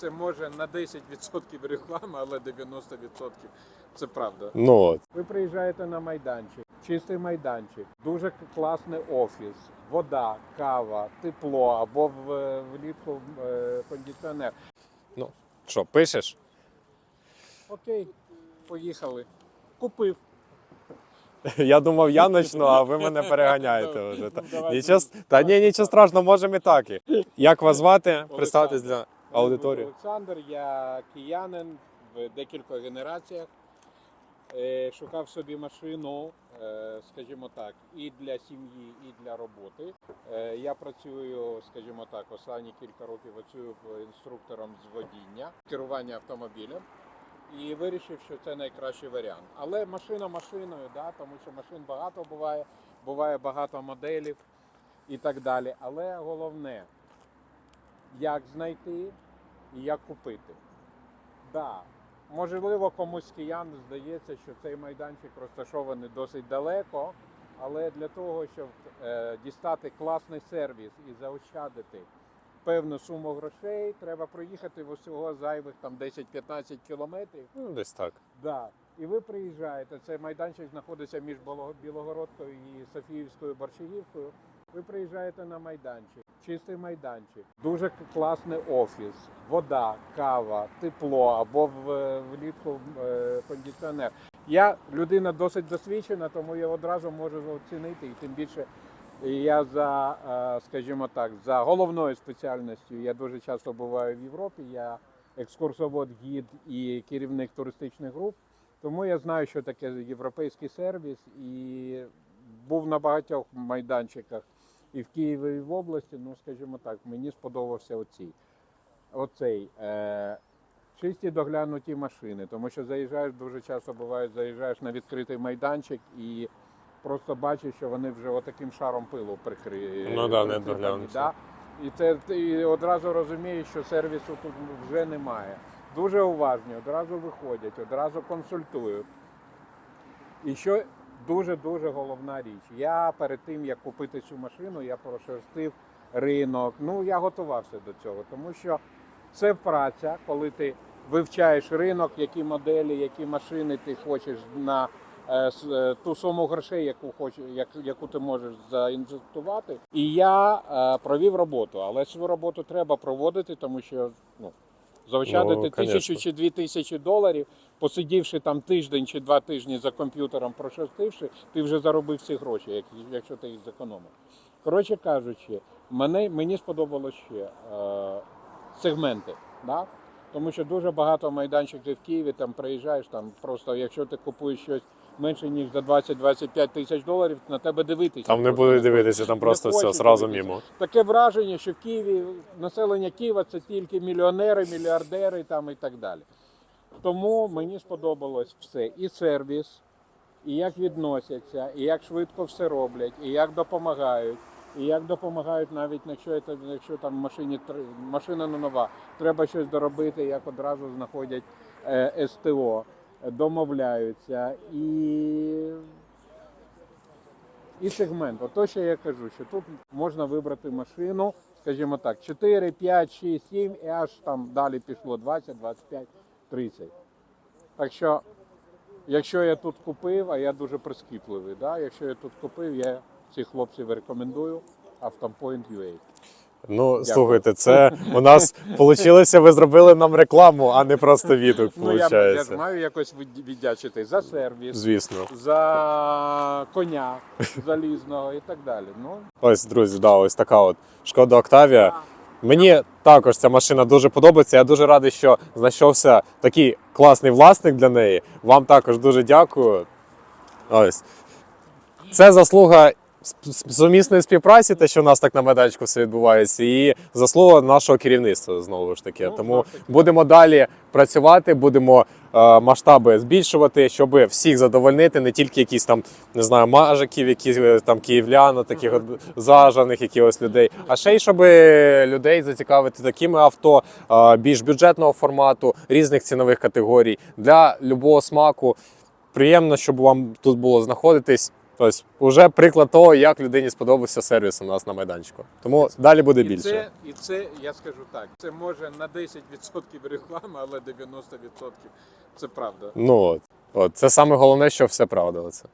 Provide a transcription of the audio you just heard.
Це може на 10% реклами, але 90% це правда. Ну от. Ви приїжджаєте на майданчик, чистий майданчик, дуже класний офіс, вода, кава, тепло або в, влітку е, кондиціонер. Що, пишеш? Окей, поїхали. Купив. Я думав, я почну, а ви мене переганяєте вже. Та, Давай. нічого, с- та ні, нічого страшного, можемо і так. Як вас звати? Представтесь для аудиторії. Олександр, я киянин в декількох генераціях. Е, Шукав собі машину, е, скажімо так, і для сім'ї, і для роботи. Е, Я працюю, скажімо так, останні кілька років працюю інструктором з водіння, керування автомобілем. І вирішив, що це найкращий варіант. Але машина машиною, да, тому що машин багато буває, буває багато моделів і так далі. Але головне, як знайти і як купити. Да, можливо, комусь з киян здається, що цей майданчик розташований досить далеко, але для того, щоб е, дістати класний сервіс і заощадити певну суму грошей, треба проїхати в усього зайвих там 10-15 кілометрів. Ну, десь так. Да. І ви приїжджаєте, цей майданчик знаходиться між Білогородкою і Софіївською Борщагівкою. Ви приїжджаєте на майданчик, чистий майданчик, дуже класний офіс, вода, кава, тепло або в, влітку е, кондиціонер. Я людина досить досвідчена, тому я одразу можу оцінити і тим більше. Я за, е, скажімо так, за головною спеціальністю я дуже часто буваю в Європі. Я екскурсовод, гід і керівник туристичних груп. Тому я знаю, що таке європейський сервіс, і був на багатьох майданчиках і в Києві, і в області. Ну, скажімо так, мені сподобався оцій. Оцей. Е, чисті доглянуті машини, тому що заїжджаєш дуже часто буває, заїжджаєш на відкритий майданчик і просто бачиш, що вони вже отаким шаром пилу прикриті. Ну да, не доглянуті. Да? І це ти одразу розумієш, що сервісу тут вже немає. Дуже уважні, одразу виходять, одразу консультують. І що дуже-дуже головна річ. Я перед тим, як купити цю машину, я прошерстив ринок. Ну, я готувався до цього, тому що це праця, коли ти вивчаєш ринок, які моделі, які машини ти хочеш на е, е, ту суму грошей, яку як, яку ти можеш заінвестувати. І я е, провів роботу, але цю роботу треба проводити, тому що ну, заощадити Ну, тисячу чи дві тисячі доларів, посидівши там тиждень чи два тижні за комп'ютером, прошестивши, ти вже заробив всі гроші, як- якщо ти їх зекономив. Коротше кажучи, мене, мені сподобалося ще е, сегменти. Да? Тому що дуже багато майданчиків в Києві там приїжджаєш, там просто якщо ти купуєш щось менше ніж за 20-25 тисяч доларів, на тебе дивитися. Там не будуть дивитися, там Не просто все зразу мімо. Таке враження, що в Києві населення Києва це тільки мільйонери, мільярдери там і так далі. Тому мені сподобалось все. І сервіс, і як відносяться, і як швидко все роблять, і як допомагають. І як допомагають навіть якщо, це, якщо там машині тр- машина не нова, треба щось доробити, як одразу знаходять е, СТО, домовляються і і сегмент. Ото що я кажу, що тут можна вибрати машину, скажімо так, 4, 5, 6, 7 і аж там далі пішло 20, 25, 30. Так що, якщо я тут купив, а я дуже прискіпливий, да? якщо я тут купив, я цих хлопців рекомендую Автомpoint.ua. Ну, слухайте, це у нас вийшло, ви зробили нам рекламу, а не просто відгук, Ну, я, я ж маю якось віддячити за сервіс, Звісно. за коня залізного і так далі. Ну, Ось, друзі, да, ось така от Шкода Октавія. Мені також ця машина дуже подобається. Я дуже радий, що знайшовся такий класний власник для неї. Вам також дуже дякую. Ось. Це заслуга сумісної співпраці, те, що у нас так на медачку все відбувається, і заслуга нашого керівництва знову ж таки. Ну, Тому будемо далі працювати, будемо е, масштаби збільшувати, щоб всіх задовольнити, не тільки якісь там не знаю, мажиків, які е, там київлян, таких от зажаних якихось людей, а ще й щоб людей зацікавити такими авто е, більш бюджетного формату, різних цінових категорій для любого смаку. Приємно, щоб вам тут було знаходитись. Тобто, вже приклад того, як людині сподобався сервіс у нас на майданчику. Тому далі буде І більше. це, і це, я скажу так, це може на 10% реклами, але 90% це правда. Ну от, от це саме головне, що все правда. Оце.